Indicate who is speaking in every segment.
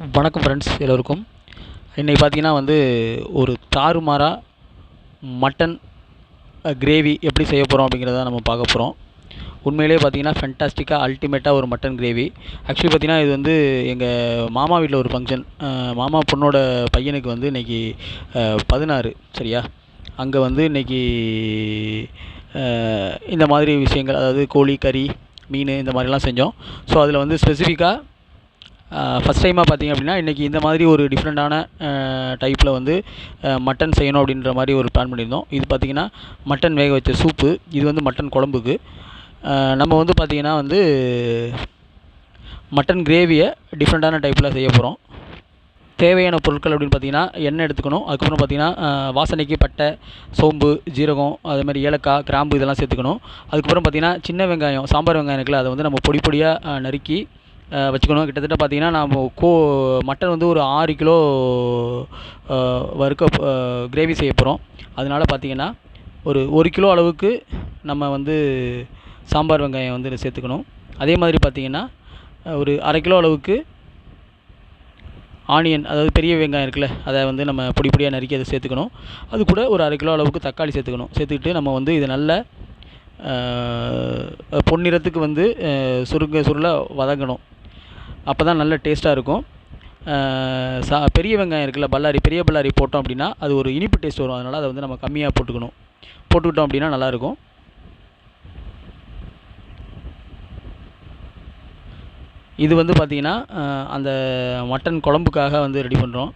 Speaker 1: வணக்கம் ஃப்ரெண்ட்ஸ் எல்லோருக்கும். இன்றைக்கி பார்த்தீங்கன்னா வந்து ஒரு தாறுமாறாக மட்டன் கிரேவி எப்படி செய்ய போகிறோம் அப்படிங்கிறத நம்ம பார்க்க போகிறோம் உண்மையிலே பார்த்தீங்கன்னா ஃபென்டாஸ்டிக்காக அல்டிமேட்டாக ஒரு மட்டன் கிரேவி ஆக்சுவலி பார்த்தீங்கன்னா இது வந்து எங்கள் மாமா வீட்டில் ஒரு ஃபங்க்ஷன் மாமா பொண்ணோட பையனுக்கு வந்து இன்றைக்கி பதினாறு சரியா? அங்கே வந்து இன்றைக்கி இந்த மாதிரி விஷயங்கள் அதாவது கோழி கறி மீன் இந்த மாதிரிலாம் செஞ்சோம். ஸோ அதில் வந்து ஸ்பெசிஃபிக்காக ஃபஸ்ட் டைமாக பார்த்தீங்க அப்படின்னா இன்றைக்கி இந்த மாதிரி ஒரு டிஃப்ரெண்ட்டான டைப்பில் வந்து மட்டன் செய்யணும் அப்படின்ற மாதிரி ஒரு பிளான் பண்ணியிருந்தோம். இது பார்த்திங்கன்னா மட்டன் வேக வச்ச சூப்பு இது வந்து மட்டன் குழம்புக்கு. நம்ம வந்து பார்த்திங்கன்னா வந்து மட்டன் கிரேவியை டிஃப்ரெண்ட்டான டைப்பில் செய்ய போகிறோம் தேவையான பொருட்கள் அப்படின்னு பார்த்தீங்கன்னா எண்ணெய் எடுத்துக்கணும். அதுக்கப்புறம் பார்த்தீங்கன்னா வாசனைக்கு பட்டை சோம்பு ஜீரகம் அது மாதிரி ஏலக்காய் கிராம்பு இதெல்லாம் சேர்த்துக்கணும். அதுக்கப்புறம் பார்த்தீங்கன்னா சின்ன வெங்காயம் சாம்பார் வெங்காயம் இருக்குல்ல அதை வந்து நம்ம பொடி பொடியாக நறுக்கி வச்சுக்கணும். கிட்டத்தட்ட பார்த்தீங்கன்னா நம்ம கோ மட்டன் வந்து ஒரு ஆறு கிலோ வறுக்க கிரேவி செய்ய போகிறோம் அதனால பார்த்தீங்கன்னா ஒரு ஒரு கிலோ அளவுக்கு நம்ம வந்து சாம்பார் வெங்காயம் வந்து சேர்த்துக்கணும். அதே மாதிரி பார்த்தீங்கன்னா ஒரு அரை கிலோ அளவுக்கு ஆனியன் அதாவது பெரிய வெங்காயம் இருக்குல்ல அதை வந்து நம்ம பொடி பொடியாக நறுக்கி அதை சேர்த்துக்கணும். அது கூட ஒரு அரை கிலோ அளவுக்கு தக்காளி சேர்த்துக்கணும். சேர்த்துக்கிட்டு நம்ம வந்து இதை நல்ல பொன்னிறத்துக்கு வந்து சுருங்க சுருள வதங்கணும். அப்போ தான் நல்ல டேஸ்ட்டாக இருக்கும். சா பெரிய வெங்காயம் இருக்குல்ல பல்லாரி பெரிய பல்லாரி போட்டோம் அப்படின்னா அது ஒரு இனிப்பு டேஸ்ட் வரும். அதனால் அதை வந்து நம்ம கம்மியாக போட்டுக்கணும். போட்டுக்கிட்டோம் அப்படின்னா நல்லாயிருக்கும் இது வந்து பார்த்திங்கன்னா அந்த மட்டன் குழம்புக்காக வந்து ரெடி பண்ணுறோம்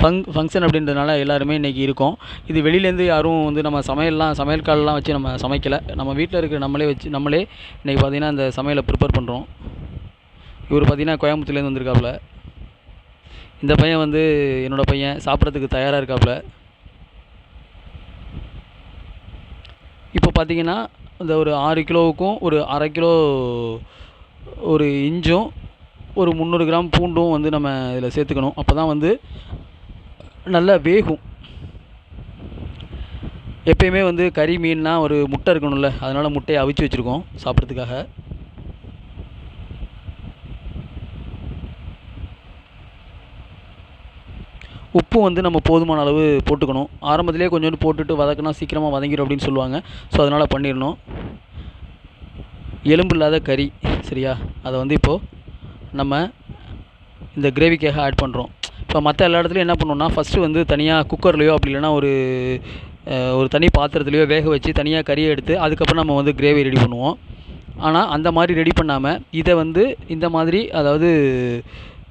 Speaker 1: ஃபங் ஃபங்க்ஷன் அப்படின்றதுனால எல்லாருமே இன்றைக்கி இருக்கும். இது வெளியிலேருந்து யாரும் வந்து நம்ம சமையல்லாம் சமையல் கால்லாம் வச்சு நம்ம சமைக்கலை. நம்ம வீட்டில் இருக்கிற நம்மளே வச்சு நம்மளே இன்றைக்கி பார்த்திங்கன்னா அந்த சமையலை ப்ரிப்பேர் பண்ணுறோம் இவர் பார்த்திங்கன்னா கோயம்புத்தூர்லேருந்து வந்திருக்காப்புல. இந்த பையன் வந்து என்னோடய பையன் சாப்பிட்றதுக்கு தயாராக இருக்காப்புல. இப்போ பார்த்திங்கன்னா இந்த ஒரு ஆறு கிலோவுக்கும் ஒரு அரை கிலோ ஒரு இஞ்சும் ஒரு முந்நூறு கிராம் பூண்டும் வந்து நம்ம இதில் சேர்த்துக்கணும். அப்போ தான் வந்து நல்லா வேகும். எப்பயுமே வந்து கறி மீன்னால் ஒரு முட்டை இருக்கணும்ல அதனால் முட்டையை அவிச்சு வச்சுருக்கோம் சாப்பிட்றதுக்காக. உப்பு வந்து நம்ம போதுமான அளவு போட்டுக்கணும். ஆரம்பத்திலே கொஞ்சோண்டு போட்டுட்டு வதக்கினா சீக்கிரமாக வதங்கிடும் அப்படின்னு சொல்லுவாங்க. ஸோ அதனால் பண்ணிடணும். எலும்பு இல்லாத கறி சரியா? அதை வந்து இப்போது நம்ம இந்த கிரேவிக்காக ஆட் பண்ணுறோம் இப்போ மற்ற எல்லா இடத்துலையும் என்ன பண்ணுவோம்னா ஃபஸ்ட்டு வந்து தனியாக குக்கர்லேயோ அப்படி இல்லைனா ஒரு ஒரு தனி பாத்திரத்துலையோ வேக வச்சு தனியாக கறியை எடுத்து அதுக்கப்புறம் நம்ம வந்து கிரேவி ரெடி பண்ணுவோம். ஆனால் அந்த மாதிரி ரெடி பண்ணாமல் இதை வந்து இந்த மாதிரி அதாவது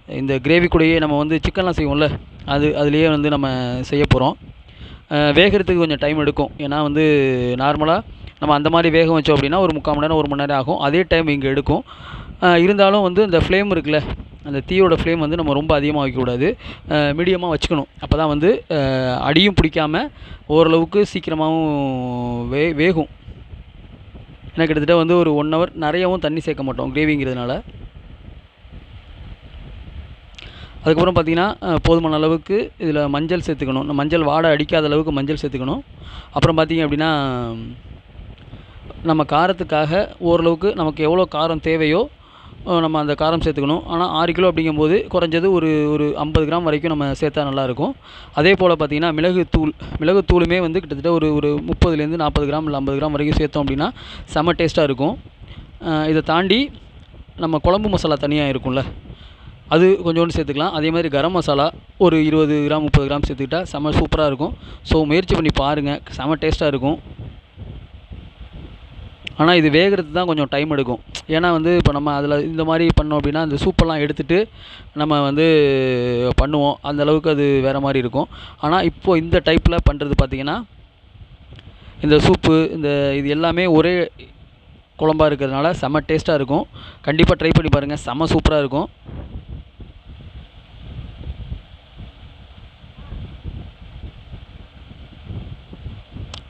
Speaker 1: இந்த கிரேவி கூடயே நம்ம வந்து சிக்கன்லாம் செய்வோம்ல அது அதுலேயே வந்து நம்ம செய்ய போகிறோம் வேகிறதுக்கு கொஞ்சம் டைம் எடுக்கும். ஏன்னா வந்து நார்மலாக நம்ம அந்த மாதிரி வேக வச்சோம் அப்படின்னா ஒரு முக்கால் மணி நேரம் ஒரு மணி நேரம் ஆகும். அதே டைம் இங்கே எடுக்கும். இருந்தாலும் வந்து இந்த ஃப்ளேம் இருக்குல்ல அந்த தீயோட ஃப்ளேம் வந்து நம்ம ரொம்ப அதிகமாக வைக்கக்கூடாது. மீடியமாக வச்சுக்கணும். அப்போ தான் வந்து அடியும் பிடிக்காமல் ஓரளவுக்கு சீக்கிரமாகவும் வே வேகும். ஏன்னா கிட்டத்தட்ட வந்து ஒரு ஒன் ஹவர் நிறையவும் தண்ணி சேர்க்க மாட்டோம் கிரேவிங்கிறதுனால அதுக்கப்புறம் பார்த்திங்கன்னா போதுமான அளவுக்கு இதில் மஞ்சள் சேர்த்துக்கணும். மஞ்சள் வாடை அடிக்காத அளவுக்கு மஞ்சள் சேர்த்துக்கணும். அப்புறம் பார்த்திங்க அப்படின்னா நம்ம காரத்துக்காக ஓரளவுக்கு நமக்கு எவ்வளோ காரம் தேவையோ நம்ம அந்த காரம் சேர்த்துக்கணும். ஆனால் ஆறு கிலோ அப்படிங்கும்போது குறைஞ்சது ஒரு ஒரு ஐம்பது கிராம் வரைக்கும் நம்ம சேர்த்தா நல்லாயிருக்கும். அதே போல் பார்த்திங்கன்னா மிளகுத்தூள் மிளகுத்தூளுமே வந்து கிட்டத்தட்ட ஒரு ஒரு முப்பதுலேருந்து நாற்பது கிராம் இல்லை ஐம்பது கிராம் வரைக்கும் சேர்த்தோம் அப்படின்னா செம்ம டேஸ்ட்டாக இருக்கும். இதை தாண்டி நம்ம குழம்பு மசாலா தனியாக இருக்கும்ல. அது கொஞ்சோண்டு சேர்த்துக்கலாம். அதே மாதிரி கரம் மசாலா ஒரு இருபது கிராம் முப்பது கிராம் சேர்த்துக்கிட்டா செம்ம சூப்பராக இருக்கும். ஸோ முயற்சி பண்ணி பாருங்கள் செம்ம டேஸ்ட்டாக இருக்கும். ஆனால் இது வேகிறது தான் கொஞ்சம் டைம் எடுக்கும். ஏன்னா வந்து இப்போ நம்ம அதில் இந்த மாதிரி பண்ணோம் அப்படின்னா இந்த சூப்பெல்லாம் எடுத்துகிட்டு நம்ம வந்து பண்ணுவோம். அந்த அளவுக்கு அது வேறு மாதிரி இருக்கும். ஆனால் இப்போது இந்த டைப்பில் பண்ணுறது பார்த்திங்கன்னா இந்த சூப்பு இந்த இது எல்லாமே ஒரே குழம்பாக இருக்கிறதுனால செம்ம டேஸ்ட்டாக இருக்கும். கண்டிப்பாக ட்ரை பண்ணி பாருங்கள் செம்ம சூப்பராக இருக்கும்.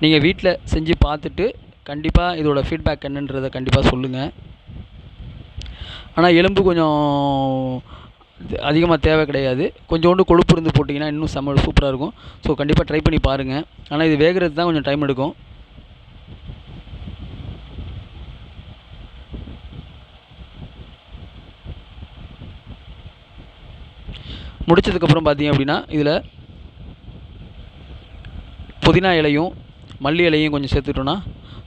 Speaker 1: நீங்கள் வீட்டில் செஞ்சு பார்த்துட்டு கண்டிப்பாக இதோடய ஃபீட்பேக் என்னன்றதை கண்டிப்பாக சொல்லுங்கள் ஆனால் எலும்பு கொஞ்சம் அதிகமாக தேவை கிடையாது. கொஞ்சோண்டு கொழுப்பு இருந்து போட்டிங்கன்னா இன்னும் செம்ம சூப்பராக இருக்கும். ஸோ கண்டிப்பாக ட்ரை பண்ணி பாருங்கள் ஆனால் இது வேகிறது தான் கொஞ்சம் டைம் எடுக்கும். முடிச்சதுக்கப்புறம் பார்த்தீங்க அப்படின்னா இதில் புதினா இலையும் மல்லி இலையும் கொஞ்சம் சேர்த்துக்கிட்டோன்னா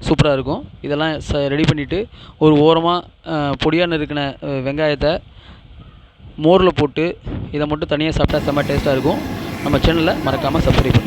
Speaker 1: சூப்பராக இருக்கும். இதெல்லாம் ச ரெடி பண்ணிவிட்டு ஒரு ஓரமாக பொடியாக நறுக்கின வெங்காயத்தை மோரில் போட்டு இதை மட்டும் தனியாக சாப்பிட்டா செம்ம டேஸ்ட்டாக இருக்கும். நம்ம சேனலை மறக்காமல் சப்ஸ்கிரைப் பண்ணுங்கள்